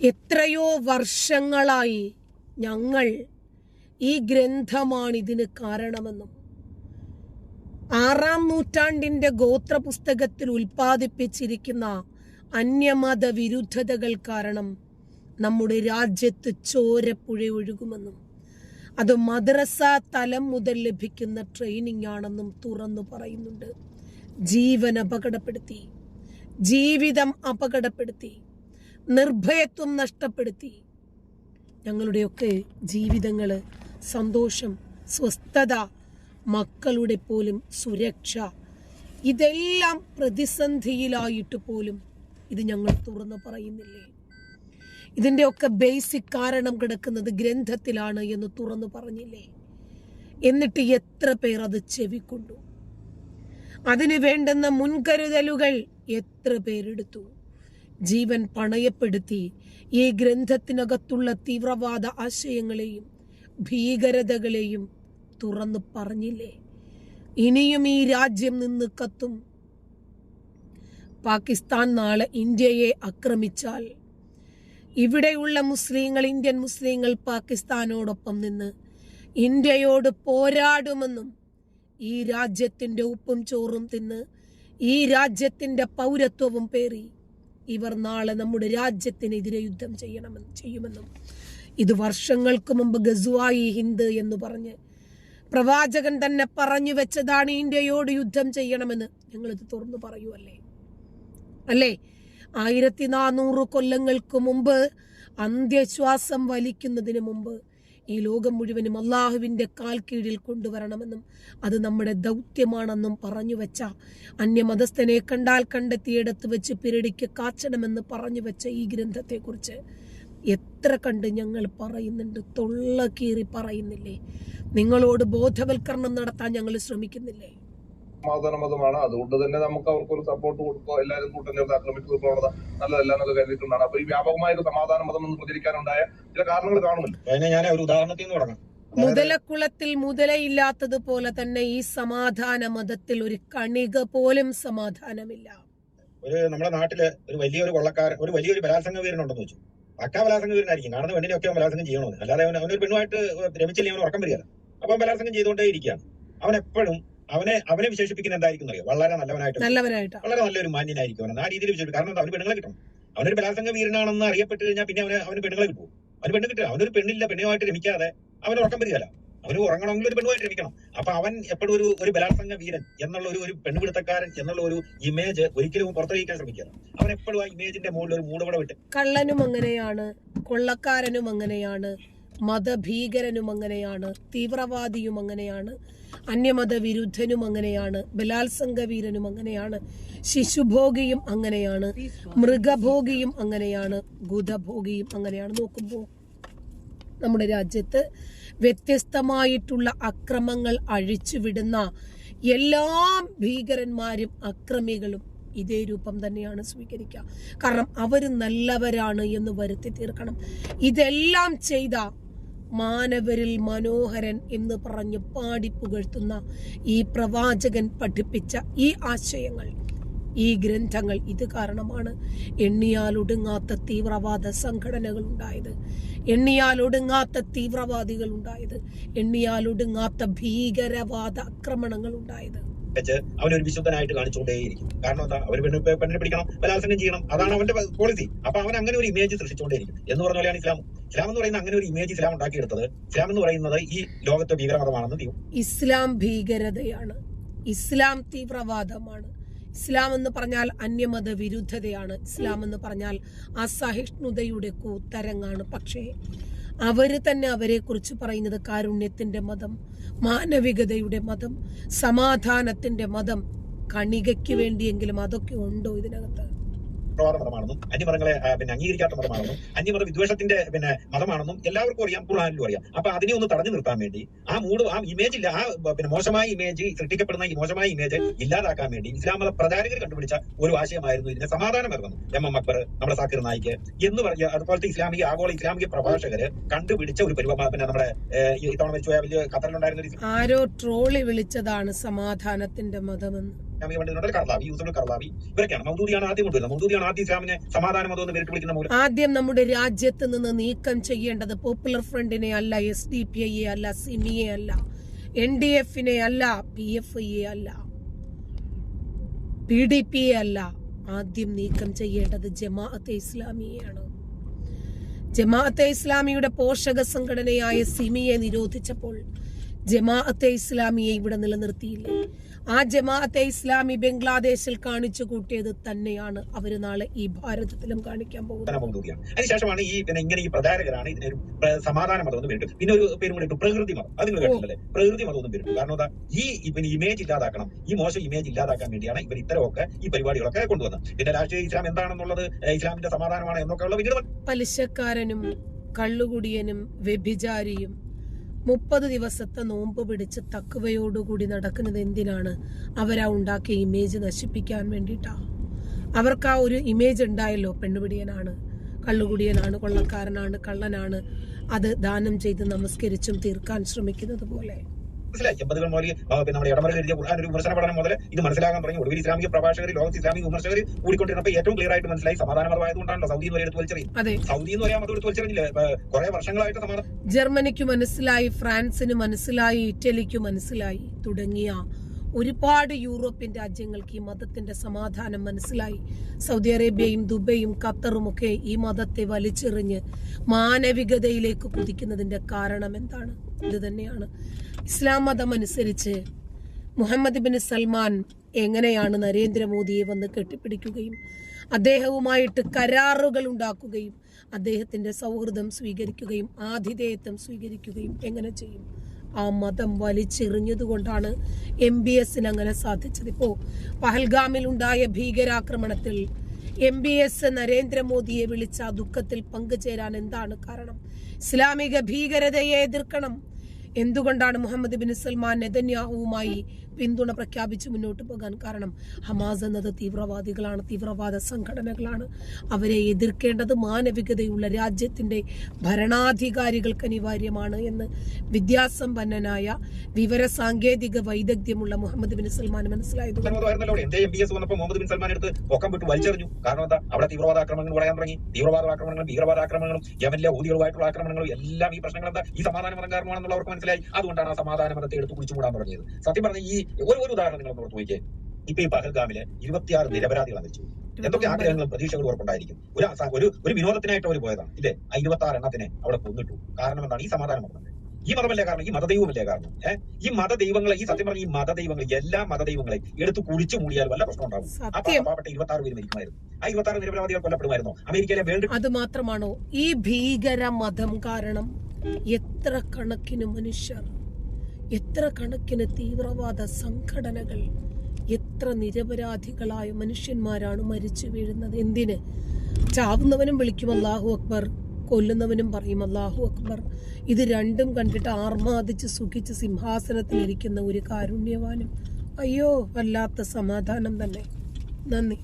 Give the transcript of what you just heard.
എത്രയോ വർഷങ്ങളായി ഞങ്ങൾ ഈ ഗ്രന്ഥമാണ് ഇതിന് കാരണമെന്നും ആറാം നൂറ്റാണ്ടിന്റെ ഗോത്ര പുസ്തകത്തിൽ ഉൽപ്പാദിപ്പിച്ചിരിക്കുന്ന അന്യമത വിരുദ്ധതകൾ കാരണം നമ്മുടെ രാജ്യത്ത് ചോരപ്പുഴ ഒഴുകുമെന്നും അത് മദ്രസ തലം മുതൽ ലഭിക്കുന്ന ട്രെയിനിങ് ആണെന്നും തുറന്നു പറയുന്നുണ്ട്. ജീവൻ അപകടപ്പെടുത്തി. ജീവിതം അപകടപ്പെടുത്തി. നിർഭയത്വം നഷ്ടപ്പെടുത്തി. ഞങ്ങളുടെയൊക്കെ ജീവിതങ്ങൾ സന്തോഷം സ്വസ്ഥത മക്കളുടെ പോലും സുരക്ഷ ഇതെല്ലാം പ്രതിസന്ധിയിലായിട്ട് പോലും ഇത് ഞങ്ങൾ തുറന്നു പറയുന്നില്ലേ? ഇതിന്റെയൊക്കെ ബേസിക് കാരണം കിടക്കുന്നത് ഗ്രന്ഥത്തിലാണ് എന്ന് തുറന്നു പറഞ്ഞില്ലേ? എന്നിട്ട് എത്ര പേർ അത് ചെവിക്കൊണ്ടു? അതിന് വേണ്ടുന്ന മുൻകരുതലുകൾ എത്ര പേരെടുത്തു? ജീവൻ പണയപ്പെടുത്തി ഈ ഗ്രന്ഥത്തിനകത്തുള്ള തീവ്രവാദ ആശയങ്ങളെയും ഭീകരതകളെയും തുറന്നു പറഞ്ഞില്ലേ? ഇനിയും ഈ രാജ്യം നിന്ന് കത്തും. പാകിസ്ഥാൻ നാളെ ഇന്ത്യയെ ആക്രമിച്ചാൽ ഇവിടെയുള്ള മുസ്ലിങ്ങൾ ഇന്ത്യൻ മുസ്ലിങ്ങൾ പാകിസ്ഥാനോടൊപ്പം നിന്ന് ഇന്ത്യയോട് പോരാടുമെന്നും ഈ രാജ്യത്തിന്റെ ഉപ്പും ചോറും തിന്ന് ഈ രാജ്യത്തിന്റെ പൗരത്വവും പേറി ഇവർ നാളെ നമ്മുടെ രാജ്യത്തിനെതിരെ യുദ്ധം ചെയ്യണമെന്ന് ചെയ്യുമെന്നും ഇത് വർഷങ്ങൾക്ക് മുമ്പ് ഗസുവായി ഹിന്ദ് എന്ന് പറഞ്ഞ് പ്രവാചകൻ തന്നെ പറഞ്ഞു വെച്ചതാണ് ഇന്ത്യയോട് യുദ്ധം ചെയ്യണമെന്ന്. ഞങ്ങളിത് തുറന്നു പറയുമല്ലേ അല്ലേ? ആയിരത്തി നാനൂറ് കൊല്ലങ്ങൾക്ക് മുമ്പ് അന്ത്യശ്വാസം വലിക്കുന്നതിന് മുമ്പ് ഈ ലോകം മുഴുവനും അള്ളാഹുവിന്റെ കാൽ കീഴിൽ കൊണ്ടുവരണമെന്നും അത് നമ്മുടെ ദൗത്യമാണെന്നും പറഞ്ഞു വെച്ച അന്യമതസ്ഥനെ കണ്ടാൽ കണ്ടെത്തിയിടത്ത് വെച്ച് പിരടിക്ക് കാച്ചണമെന്ന് പറഞ്ഞു വെച്ച ഈ ഗ്രന്ഥത്തെക്കുറിച്ച് എത്ര കണ്ട് ഞങ്ങൾ പറയുന്നുണ്ട്? തൊള്ള കീറി പറയുന്നില്ലേ? നിങ്ങളോട് ബോധവൽക്കരണം നടത്താൻ ഞങ്ങൾ ശ്രമിക്കുന്നില്ലേ? സമാധാന മതമാണ് അതുകൊണ്ട് തന്നെ നമുക്ക് അവർക്ക് ഒരു സപ്പോർട്ട് കൊടുക്കുക എല്ലാവരും കൂട്ടം ചേർന്ന് ആക്രമിക്കുന്ന പ്രവണത നല്ലതല്ല എന്നൊക്കെ കരുതിയിട്ടുണ്ടാണ്. അപ്പൊ ഈ വ്യാപകമായ ഒരു സമാധാന മതം എന്ന് പ്രചരിക്കാനുണ്ടായ ചില കാരണങ്ങൾ കാണുമല്ലോ അതിനെ ഞാൻ ഒരു ഉദാഹരണത്തിൽ നിന്ന് തുടങ്ങാം. മുതലക്കുളത്തിൽ മുതലയില്ലാത്തതുപോലെ തന്നെ ഈ സമാധാന മതത്തിൽ ഒരു കണിക പോലും സമാധാനമില്ല. ഒരു നമ്മുടെ നാട്ടിൽ ഒരു വലിയൊരു കൊള്ളക്കാരൻ ഒരു വലിയൊരു ബലാത്സംഗ വീരനുണ്ടെന്ന് വെച്ചു. പക്കാ ബലാത്സംഗ വീരനായിരിക്കും. കാണുന്ന പെണ്ണിനെയൊക്കെ അവൻ ബലാത്സംഗം ചെയ്യണമെന്ന് അല്ലാതെ അവൻ അവനൊരു പെണ്ണുമായിട്ട് രമിച്ചില്ലെങ്കിൽ അവൻ ഉറക്കം വരികയല്ല. അപ്പൊ ബലാസംഗം ബലാത്സംഗം ചെയ്തുകൊണ്ടേ ഇരിക്കുകയാണ് അവൻ എപ്പോഴും അവനെ അവനെ വിശേഷിപ്പിക്കുന്ന എന്തായിരിക്കും അറിയോ വളരെ നല്ലവനായിട്ട് നല്ലവനായിട്ട് വളരെ നല്ലൊരു മാന്യനായിരിക്കും അവൻ. ആ രീതിയിൽ വിശേഷിപ്പിക്കും. കാരണം എന്താ? അവന് പെണ്ണുങ്ങളെ കിട്ടണം. അവനൊരു ബലാത്സംഗ വീരനാണെന്ന് അറിയപ്പെട്ട് കഴിഞ്ഞാൽ പിന്നെ അവന് അവന് പെണ്ണുങ്ങളെ കിട്ടും അവന് പെണ്ണ് കിട്ടും അവനൊരു പെണ്ണില്ല. പെണ്ണുമായിട്ട് രമിക്കാതെ അവന് ഉറക്കം വരികയല്ല. അവന് ഉറങ്ങണമെങ്കിൽ ഒരു പെണ്ണുമായിട്ട് രമിക്കണം. അപ്പൊ അവൻ എപ്പോഴും ഒരു ഒരു ബലാത്സംഗ വീരൻ എന്നുള്ള ഒരു ഒരു പെണ്ണുപിടുത്തക്കാരൻ എന്നുള്ള ഒരു ഇമേജ് ഒരിക്കലും പുറത്തെറിയിക്കാൻ ശ്രമിക്കുക. അവൻ എപ്പോഴും ആ ഇമേജിന്റെ മുകളിൽ ഒരു മൂടുപടം വിട്ട് കള്ളനും അങ്ങനെയാണ്. കൊള്ളക്കാരനും അങ്ങനെയാണ്. മതഭീകരനും അങ്ങനെയാണ് തീവ്രവാദിയും അങ്ങനെയാണ് അന്യമത വിരുദ്ധനും അങ്ങനെയാണ് ബലാത്സംഗ വീരനും അങ്ങനെയാണ് ശിശുഭോഗിയും അങ്ങനെയാണ് മൃഗഭോഗിയും അങ്ങനെയാണ് ഗുധഭോഗിയും അങ്ങനെയാണ്. നോക്കുമ്പോൾ നമ്മുടെ രാജ്യത്ത് വ്യത്യസ്തമായിട്ടുള്ള അക്രമങ്ങൾ അഴിച്ചുവിടുന്ന എല്ലാ ഭീകരന്മാരും അക്രമികളും ഇതേ രൂപം തന്നെയാണ് സ്വീകരിക്കുക. കാരണം അവർ നല്ലവരാണ് എന്ന് വരുത്തി തീർക്കണം. ഇതെല്ലാം ചെയ്ത മാനവരിൽ മനോഹരൻ എന്ന് പറഞ്ഞ് പാടിപ്പുകഴ്ത്തുന്ന ഈ പ്രവാചകൻ പഠിപ്പിച്ച ഈ ആശയങ്ങൾ ഈ ഗ്രന്ഥങ്ങൾ ഇത് കാരണമാണ് എണ്ണിയാൽ ഒടുങ്ങാത്ത തീവ്രവാദ സംഘടനകൾ ഉണ്ടായത്. എണ്ണിയാൽ ഒടുങ്ങാത്ത തീവ്രവാദികൾ ഉണ്ടായത്. എണ്ണിയാൽ ഒടുങ്ങാത്ത ഭീകരവാദ ആക്രമണങ്ങൾ ഉണ്ടായത്. വെച്ച് ഒരു വിശുദ്ധനായിട്ട് കാണിച്ചുകൊണ്ടേയിരിക്കും. കാരണം എന്താ അവർ പെണ്ണ് പെണ്ണിനെ പിടിക്കണം ബലാത്സംഗം ചെയ്യണം. അതാണ് അവന്റെ പോളിസി അപ്പൊ അവൻ അങ്ങനെ ഒരു ഇമേജ് സൃഷ്ടിച്ചുകൊണ്ടേയിരിക്കും. എന്ന് പറഞ്ഞ പോലെയാണ് ഇസ്ലാം. ഇസ്ലാം എന്ന് പറയുന്ന അങ്ങനെ ഒരു ഇമേജ് ഇസ്ലാം ഉണ്ടാക്കിയെടുത്തത്. ഇസ്ലാം എന്ന് പറയുന്നത് ഈ ലോകത്തെ ഭീകരമതമാണെന്ന് തീ- ഇസ്ലാം ഭീകരതയാണ്. ഇസ്ലാം തീവ്രവാദമാണ്. ഇസ്ലാം എന്ന് പറഞ്ഞാൽ അന്യമത വിരുദ്ധതയാണ്. ഇസ്ലാം എന്ന് പറഞ്ഞാൽ അസഹിഷ്ണുതയുടെ കൂത്തരങ്ങാണ്. പക്ഷേ അവർ തന്നെ അവരെ കുറിച്ച് പറയുന്നത് കാരുണ്യത്തിന്റെ മതം മാനവികതയുടെ മതം സമാധാനത്തിന്റെ മതം കണികയ്ക്ക് വേണ്ടിയെങ്കിലും അതൊക്കെ ഉണ്ടോ ഇതിനകത്ത്? തീവ്രവാദ മതമാണെന്നും അന്യമതങ്ങളെ പിന്നെ അംഗീകരിക്കാത്ത മതമാണെന്നും അന്യമത വിദ്വേഷത്തിന്റെ പിന്നെ മതമാണെന്നും എല്ലാവർക്കും അറിയാം ഖുർആാനിലും അറിയാം. അപ്പൊ അതിനെ ഒന്ന് തടഞ്ഞു നിർത്താൻ വേണ്ടി ആ മൂഡ് ആ ഇമേജ് ഇല്ല ആ പിന്നെ മോശമായ ഇമേജ് സൃഷ്ടിക്കപ്പെടുന്ന ഈ മോശമായ ഇമേജ് ഇല്ലാതാക്കാൻ വേണ്ടി ഇസ്ലാം മത പ്രചാരകർ കണ്ടുപിടിച്ച ഒരു ആശയമായിരുന്നു ഇതിന്റെ സമാധാനം ഇറങ്ങുന്നു എം എം അക്ബർ നമ്മുടെ സാക്കിർ നായിക്ക് എന്ന് പറഞ്ഞ അതുപോലത്തെ ഇസ്ലാമിക ആഗോള ഇസ്ലാമിക പ്രഭാഷകര് കണ്ടുപിടിച്ച ഒരു പരിപാടി പിന്നെ നമ്മുടെ ഏഹ്, ഈ തവണ വെച്ചുപോയ വലിയ ഖത്തറിലുണ്ടായിരുന്ന ആരോ ട്രോളി വിളിച്ചതാണ് സമാധാനത്തിന്റെ മതമെന്ന്. ഇസ്ലാമിക പണ്ഡിതനുണ്ട് കർലാവി യൂസുഫ് കർലാവി ഇവരൊക്കെയാണ്. മൗദൂദിയാണ് ആദ്യം കൊണ്ടുവരുന്നത്. മൗദൂദിയാണ് ആദ്യം ഇസ്ലാമിനെ സമാധാന മതം എന്ന് പേരിട്ട് വിളിക്കുന്ന മൂലം. ആദ്യം നമ്മുടെ രാജ്യത്ത് നിന്ന് നീക്കം ചെയ്യേണ്ടത് പോപ്പുലർ ഫ്രണ്ടിനെ അല്ല എസ് ഡി പി ഐയെ അല്ല സിമിയെ അല്ല എൻ ഡി എഫിനെ അല്ല പി എഫ് ഐയെ അല്ല പി ഡി പി അല്ല. ആദ്യം നീക്കം ചെയ്യേണ്ടത് ജമാഅത്തെ ഇസ്ലാമിയാണ് ജമാഅത്തെ ഇസ്ലാമിയുടെ പോഷക സംഘടനയായ സിമിയെ നിരോധിച്ചപ്പോൾ ജമാഅത്തെ ഇസ്ലാമിയെ ഇവിടെ നിലനിർത്തിയില്ലേ. ആ ജമാഅത്തെ ഇസ്ലാമി ബംഗ്ലാദേശിൽ കാണിച്ചു കൂട്ടിയത് തന്നെയാണ്. അവർ നാളെ ഈ ഭാരതത്തിലും കാണിക്കാൻ പോകുന്നത്. അതിനുശേഷമാണ് ഈ പിന്നെ ഇങ്ങനെ ഈ പ്രചാരകരാണ് ഇതിനെ സമാധാന മതം എന്ന് പേരിട്ടു പിന്നെ ഒരു പേരും കൂടി ഇട്ടു. പ്രകൃതി മതം. അത് നിങ്ങൾ കേട്ടില്ലേ പ്രകൃതി മതം ഒന്നും പേരിട്ടു. കാരണം എന്താ? ഈ പിന്നെ ഇമേജ് ഇല്ലാതാക്കണം. ഈ മോശം ഇമേജ് ഇല്ലാതാക്കാൻ വേണ്ടിയാണ് ഇവർ ഇത്തരമൊക്കെ ഈ പരിപാടികളൊക്കെ കൊണ്ടുവന്നത്. പിന്നെ രാഷ്ട്രീയ ഇസ്ലാം എന്താണെന്നുള്ളത് ഇസ്ലാമിന്റെ സമാധാനമാണ് എന്നൊക്കെയുള്ള ഉള്ള പലിശക്കാരനും കള്ളുകുടിയനും വ്യഭിചാരിയും മുപ്പത് ദിവസത്തെ നോമ്പ് പിടിച്ച് തക്കുവയോടുകൂടി നടക്കുന്നത് എന്തിനാണ്? അവരാ ഉണ്ടാക്കിയ ഇമേജ് നശിപ്പിക്കാൻ വേണ്ടിയിട്ടാ. അവർക്ക് ആ ഒരു ഇമേജ് ഉണ്ടായല്ലോ പെണ്ണുപിടിയനാണ് കള്ളുകുടിയനാണ് കൊള്ളക്കാരനാണ് കള്ളനാണ്. അത് ദാനം ചെയ്ത് നമസ്കരിച്ചും തീർക്കാൻ ശ്രമിക്കുന്നത് പോലെ. മനസ്സിലായി? എൺപതുകൾ മുതൽ പിന്നെ നമ്മുടെ ഇടമറ എഴുതിയ ഖുർആൻ ഒരു വിമർശന പഠനം മുതൽ ഇത് മനസ്സിലാകാൻ തുടങ്ങി. ഒടുവിൽ ഇസ്ലാമിക പ്രഭാഷകർ ലോകത്ത് ഇസ്ലാമിക വിമർശകർ കൂടിക്കൊണ്ടിരുന്നപ്പോൾ ഏറ്റവും ക്ലിയർ ആയിട്ട് മനസ്സിലായി സമാധാനപരമായതുകൊണ്ടാണല്ലോ സൗദി എന്ന് എടുത്ത് വലിച്ചെറിയും സൗദി എന്ന് പറയാൻ മതം എടുത്ത് വലിച്ചെറിഞ്ഞില്ല കുറെ വർഷങ്ങളായിട്ട് സമാധാനം. ജർമ്മനിക്ക് മനസ്സിലായി ഫ്രാൻസിന് മനസ്സിലായി ഇറ്റലിക്ക് മനസ്സിലായി തുടങ്ങിയ ഒരുപാട് യൂറോപ്യൻ രാജ്യങ്ങൾക്ക് ഈ മതത്തിന്റെ സമാധാനം മനസ്സിലായി. സൗദി അറേബ്യയും ദുബൈയും ഖത്തറും ഒക്കെ ഈ മതത്തെ വലിച്ചെറിഞ്ഞ് മാനവികതയിലേക്ക് കുതിക്കുന്നതിന്റെ കാരണം എന്താണ്? ഇത് തന്നെയാണ്. ഇസ്ലാം മതം അനുസരിച്ച് മുഹമ്മദ് ബിൻ സൽമാൻ എങ്ങനെയാണ് നരേന്ദ്രമോദിയെ വന്ന് കെട്ടിപ്പിടിക്കുകയും അദ്ദേഹവുമായിട്ട് കരാറുകൾ ഉണ്ടാക്കുകയും അദ്ദേഹത്തിന്റെ സൗഹൃദം സ്വീകരിക്കുകയും ആതിഥേയത്വം സ്വീകരിക്കുകയും എങ്ങനെ ചെയ്യും? ആ മതം വലിച്ചെറിഞ്ഞതുകൊണ്ടാണ് എം ബി എസിന് അങ്ങനെ സാധിച്ചത്. ഇപ്പോൾ പഹൽഗാമിൽ ഉണ്ടായ ഭീകരാക്രമണത്തിൽ എം ബി എസ് നരേന്ദ്രമോദിയെ വിളിച്ച ദുഃഖത്തിൽ പങ്കുചേരാൻ എന്താണ് കാരണം? ഇസ്ലാമിക ഭീകരതയെ എതിർക്കണം. എന്തുകൊണ്ടാണ് മുഹമ്മദ് ബിൻ സൽമാൻ നെതന്യാഹുവുമായി പിന്തുണ പ്രഖ്യാപിച്ച് മുന്നോട്ട് പോകാൻ കാരണം ഹമാസ് എന്നത് തീവ്രവാദികളാണ് തീവ്രവാദ സംഘടനകളാണ്. അവരെ എതിർക്കേണ്ടത് മാനവികതയുള്ള രാജ്യത്തിന്റെ ഭരണാധികാരികൾക്ക് അനിവാര്യമാണ് എന്ന് വിദ്യാസമ്പന്നനായ വിവര സാങ്കേതിക വൈദഗ്ധ്യമുള്ള മുഹമ്മദ് ബിൻ സൽമാൻ മനസ്സിലായത് സൽമാൻ കാരണം എന്താ? തീവ്രവാദ ആക്രമണങ്ങൾ തുടങ്ങി. തീവ്രവാദ ആക്രമണങ്ങളും ആക്രമണങ്ങളും ആക്രമണങ്ങളും എല്ലാം ഈ പ്രശ്നങ്ങൾ എന്താ ഈ സമാധാന മതം കാരണമാണെന്നുള്ള അവർക്ക് മനസ്സിലായി. അതുകൊണ്ടാണ് ആ സമാധാന മതത്തെ എടുത്ത് കുടിച്ചു കൂടാൻ തുടങ്ങിയത്. സത്യം പറഞ്ഞ ഈ ഒരു ഒരു ഉദാഹരണം നിങ്ങൾ പുറത്തു പോയിക്കേ ഇപ്പൊ ഈ പഹൽഗാമിൽ ഇരുപത്തിയാറ് നിരപരാധികളാണ് മരിച്ചു. എന്തൊക്കെ ആഗ്രഹങ്ങളും പ്രതീക്ഷകളും ഉറപ്പുണ്ടായിരിക്കും? ഒരു ഒരു ഒരു വിനോദത്തിനായിട്ട് അവർ പോയതാണ്. ഇല്ലേ? ആ ഇരുപത്തി ആറ് എണ്ണത്തിനെ അവിടെ കൊന്നിട്ടു. കാരണം എന്താണ്? ഈ സമാധാനം പറഞ്ഞത് ഈ മതമല്ലേ കാരണം? ഈ മതദൈവമല്ലേ കാരണം? ഏഹ് ഈ മതദൈവങ്ങളെ ഈ സത്യം പറഞ്ഞ ഈ മതദൈവങ്ങൾ എല്ലാ മതദൈവങ്ങളെ എടുത്ത് കുളിച്ചു മൂടിയാൽ വല്ല പ്രശ്നം ഉണ്ടാവും. ആ പാവപ്പെട്ട ഇരുപത്തി ആറ് പേര് മരിക്കുമായിരുന്നു. ആ ഇരുപത്തി ആറ് നിരപരാധികൾ കൊല്ലപ്പെടുമായിരുന്നു? അമേരിക്കയിലെ വേൾഡ് അത് മാത്രമാണോ? ഈ ഭീകര മതം കാരണം എത്ര കണക്കിന് മനുഷ്യർ എത്ര കണക്കിന് തീവ്രവാദ സംഘടനകൾ എത്ര നിരപരാധികളായ മനുഷ്യന്മാരാണ് മരിച്ചു വീഴുന്നത്? എന്തിന്? ചാവുന്നവനും വിളിക്കും അള്ളാഹു അക്ബർ കൊല്ലുന്നവനും പറയും അള്ളാഹു അക്ബർ. ഇത് രണ്ടും കണ്ടിട്ട് ആർമാദിച്ച് സുഖിച്ച് സിംഹാസനത്തിൽ ഇരിക്കുന്ന ഒരു കാരുണ്യവാനും. അയ്യോ വല്ലാത്ത സമാധാനം തന്നെ. നന്ദി.